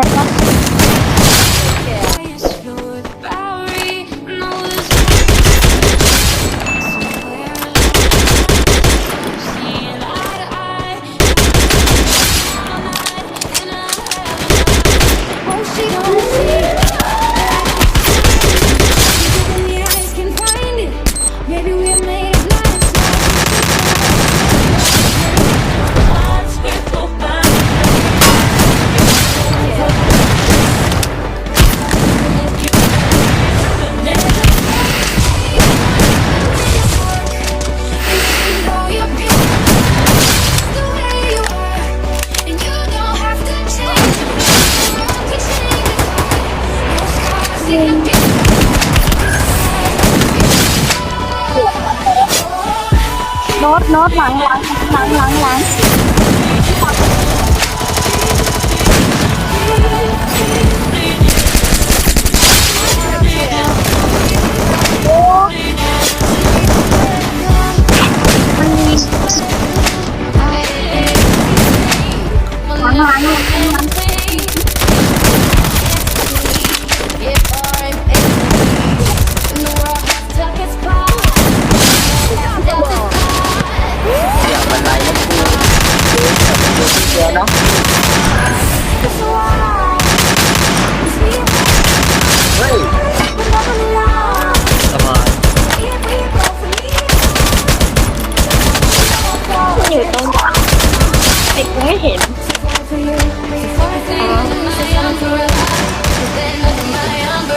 acá. รถรถหลังหลังหลังหลังหลัง เห็น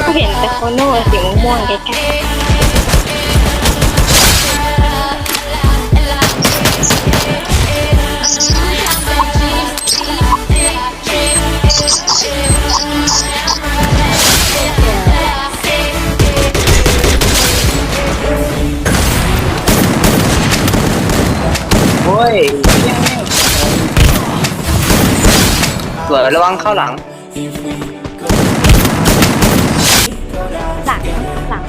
กูเห็นแต่โคโน่สีม่วงๆใกล้ๆโอ้ย สวยระวังเข้าหลัง หลังหลัง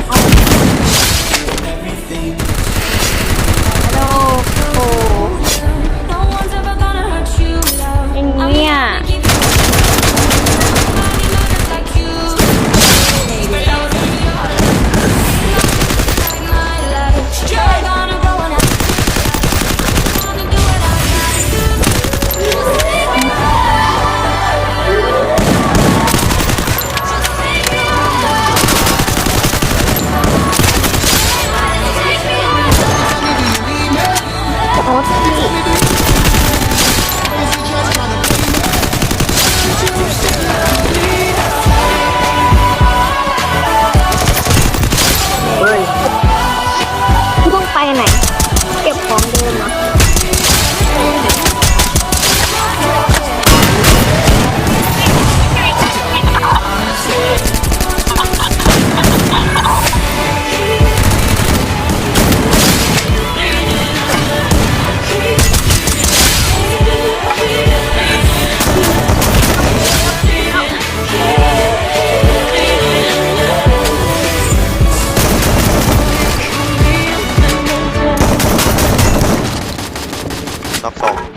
낙사